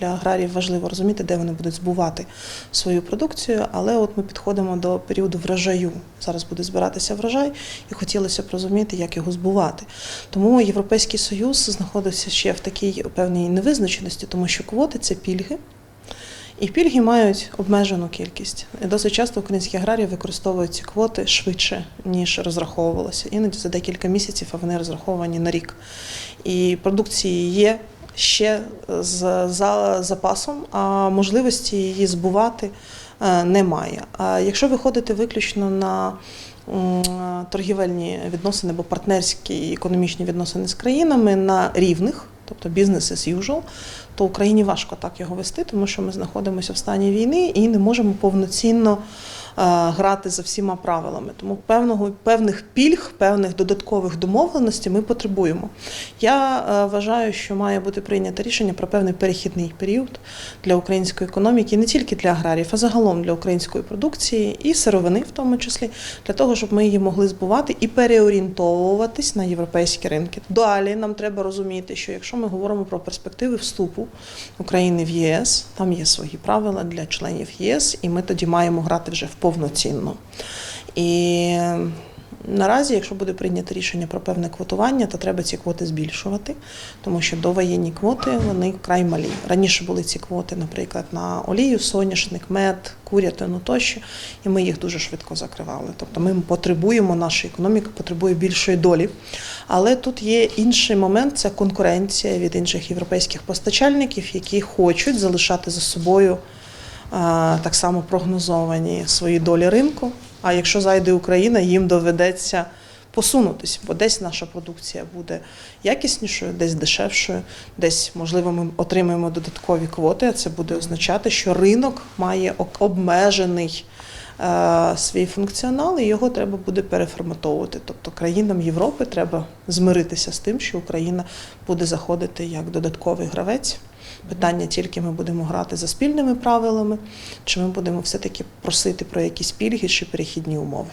Для аграріїв важливо розуміти, де вони будуть збувати свою продукцію, але от ми підходимо до періоду врожаю. Зараз буде збиратися врожай, і хотілося б розуміти, як його збувати. Тому Європейський Союз знаходився ще в такій певній невизначеності, тому що квоти це пільги. І пільги мають обмежену кількість. Досить часто українські аграрії використовують ці квоти швидше, ніж розраховувалося. Іноді за декілька місяців, а вони розраховані на рік. І продукції є ще з за запасом, а можливості її збувати е, немає. А якщо виходити виключно на торгівельні відносини або партнерські економічні відносини з країнами на рівних, тобто бізнес as usual, то Україні важко так його вести, тому що ми знаходимося в стані війни і не можемо повноцінно е, грати за всіма правилами. Тому певного певних пільг, певних додаткових домовленостей ми потребуємо. Я е, вважаю, що має бути прийнято рішення про певний перехідний період для української економіки, не тільки для аграріїв, а загалом для української продукції і сировини, в тому числі, для того, щоб ми її могли збувати і переорієнтовуватись на європейські ринки. Далі нам треба розуміти, що якщо ми говоримо про перспективи вступу України в ЄС, там є свої правила для членів ЄС, і ми тоді маємо грати вже в повноцінно. І Наразі, якщо буде прийнято рішення про певне квотування, то треба ці квоти збільшувати, тому що довоєнні квоти вони вкрай малі. Раніше були ці квоти, наприклад, на олію, соняшник, мед, курятину тощо, і ми їх дуже швидко закривали. Тобто ми потребуємо, наша економіка потребує більшої долі. Але тут є інший момент це конкуренція від інших європейських постачальників, які хочуть залишати за собою так само прогнозовані свої долі ринку. А якщо зайде Україна, їм доведеться посунутися, бо десь наша продукція буде якіснішою, десь дешевшою, десь, можливо, ми отримаємо додаткові квоти. А це буде означати, що ринок має обмежений е, свій функціонал, і його треба буде переформатовувати. Тобто країнам Європи треба змиритися з тим, що Україна буде заходити як додатковий гравець. Питання тільки ми будемо грати за спільними правилами, чи ми будемо все-таки просити про якісь пільги чи перехідні умови.